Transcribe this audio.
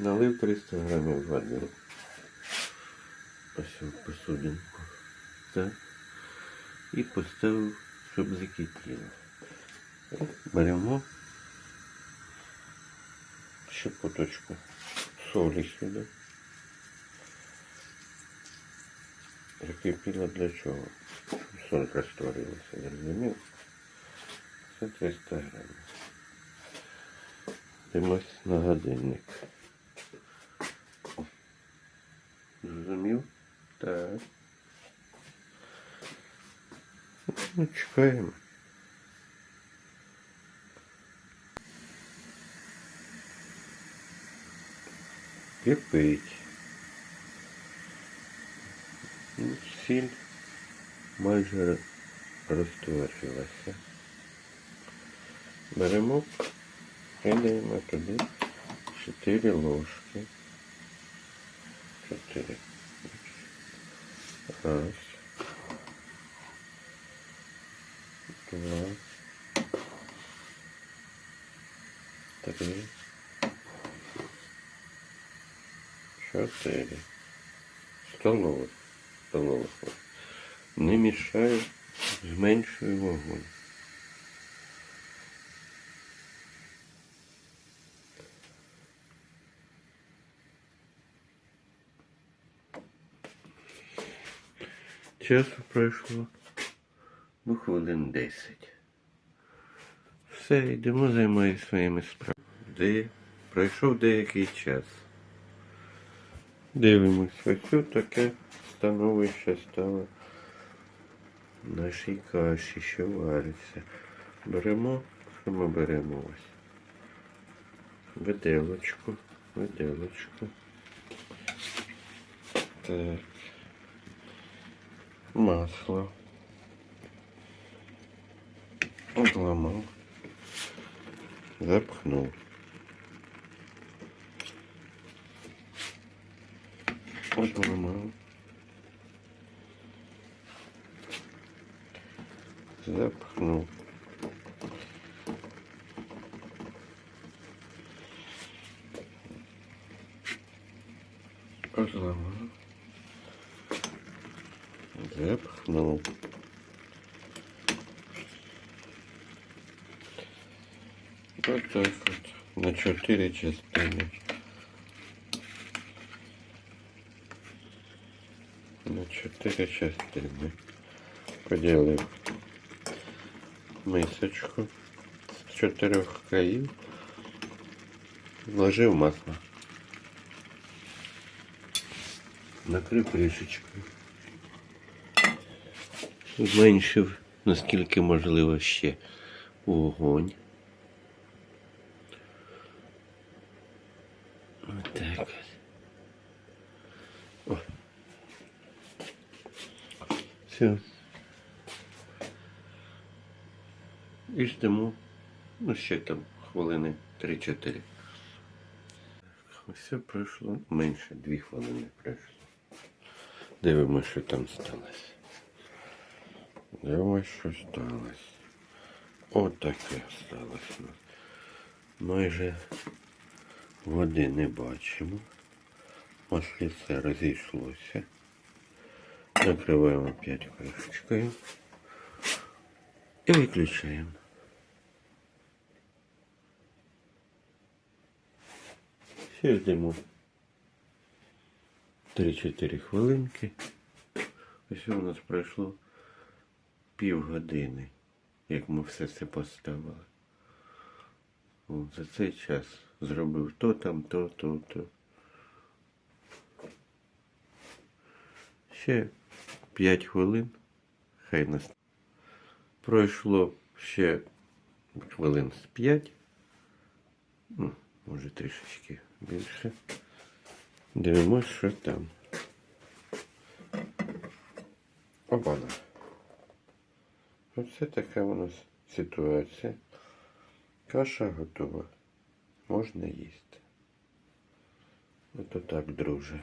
Налив 300 грамів води. Ось в посудинку. Так. І поставив, щоб закипіло. Беремо щепоточку солі сюди. Закипіло для чого? Щоб соль розтворилася, зрозумів? Це 300 грамів. Дивимось на годинник. Зрозумів? Так. Ну, чекаємо. Кипить. Сіль майже розтворилася. Беремо і даємо туди 4 ложки. 4. Раз. Два. Три. Чотири. Столових. ложок. Не мішаю, зменшую вогонь. Часу пройшло ну, хвилин 10. Все, йдемо займаюся своїми справами. Де пройшов деякий час. Дивимось, ось таке становище стало нашій каші, що вариться. Беремо, що ми беремо ось. Виделочку, виделочку. Так. масло. Отломал. Запхнул. Отломал. Запхнул. Отломал. Запхнув. Вот так вот. На чотири частини. На чотири частини. Поділив мисочку з чотирьох країв. Вложив масло. Накрив кришечкою. Зменшив, наскільки можливо, ще вогонь. Отак от. О. Все. І ждемо, ну ще там хвилини 3-4. Все пройшло менше, 2 хвилини пройшло. Дивимося, що там сталося. Дивимося, що сталося. Отаке сталося. Майже води не бачимо. Масліце розійшлося. Накриваємо опять кришечкою. І виключаємо. Ще ждемо 3-4 хвилинки. Ось у нас пройшло півгодини, як ми все це поставили. За цей час зробив то там, то, то, то. Ще 5 хвилин. Хай нас. Пройшло ще хвилин з 5. Ну, може трішечки більше. Дивимось, що там. Опана. Оце така у нас ситуація. Каша готова. Можна їсти. Ото так, друже.